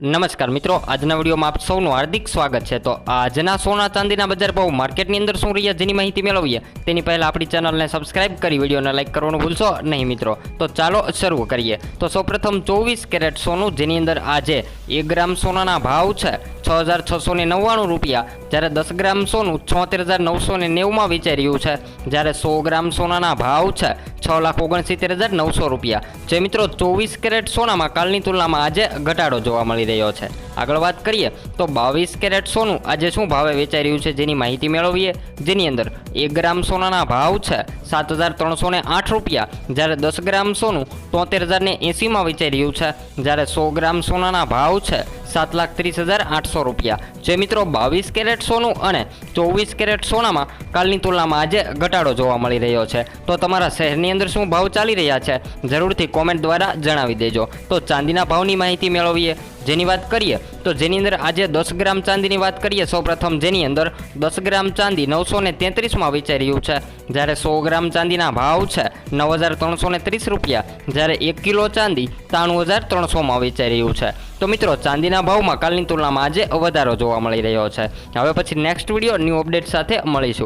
નમસ્કાર મિત્રો, આજના વિડીયોમાં આપ સૌનું હાર્દિક સ્વાગત છે. તો આજના સોના ચાંદીના બજાર ભાવ માર્કેટની અંદર શું રહ્યા જેની માહિતી મેળવીએ? તેની પહેલાં આપણી ચેનલને સબસ્ક્રાઇબ કરી વિડીયોને લાઇક કરવાનું ભૂલશો નહીં મિત્રો. તો ચાલો શરૂ કરીએ. તો સૌપ્રથમ ચોવીસ કેરેટ સોનું, જેની અંદર આજે એક ગ્રામ સોનાના ભાવ છે. છ હજાર છસો ને નવ્વાણું રૂપિયા, જ્યારે દસ ગ્રામ સોનું છોતેર હજાર નવસો ને નેવુંમાં વેચાઈ રહ્યું છે. જ્યારે સો ગ્રામ સોનાના ભાવ છે છ લાખ ઓગણસિત્તેર હજાર નવસો રૂપિયા. જે મિત્રો ચોવીસ કેરેટ સોનામાં કાલની તુલનામાં આજે ઘટાડો જોવા મળી રહ્યો છે. આગળ વાત કરીએ તો બાવીસ કેરેટ સોનું આજે શું ભાવે વેચાઈ રહ્યું છે જેની માહિતી મેળવીએ? જેની અંદર એક ગ્રામ સોનાના ભાવ છે સાત હજાર ત્રણસો ને આઠ રૂપિયા. જ્યારે દસ ગ્રામ સોનું તોતેર હજાર ને એંસીમાં વેચાઈ રહ્યું છે. જ્યારે સો ગ્રામ સોનાના ભાવ છે સાત લાખ ત્રીસ હજાર આઠસો રૂપિયા. જે મિત્રો બાવીસ કેરેટ સોનું અને ચોવીસ કેરેટ સોનામાં કાલની તુલનામાં આજે ઘટાડો જોવા મળી રહ્યો છે. તો તમારા શહેરની અંદર શું ભાવ ચાલી રહ્યા છે? જરૂરથી કોમેન્ટ દ્વારા જણાવી દેજો. તો ચાંદીના ભાવની માહિતી મેળવીએ. જેની વાત કરીએ, તો જેની અંદર આજે દસ ગ્રામ ચાંદીની વાત કરીએ સૌપ્રથમ જેની અંદર દસ ગ્રામ ચાંદી નવસો ને તેત્રીસમાં વેચાઈ રહ્યું છે. જ્યારે સો ગ્રામ ચાંદીના ભાવ છે નવ હજાર ત્રણસો ને ત્રીસ રૂપિયા, જ્યારે એક કિલો ચાંદી ત્રાણું હજાર ત્રણસોમાં વેચાઈ રહ્યું છે. તો મિત્રો, ચાંદીના ભાવમાં કાલની તુલનામાં આજે વધારો જોવા મળી રહ્યો છે. હવે પછી નેક્સ્ટ વીડિયો ન્યૂ અપડેટ સાથે મળીશું.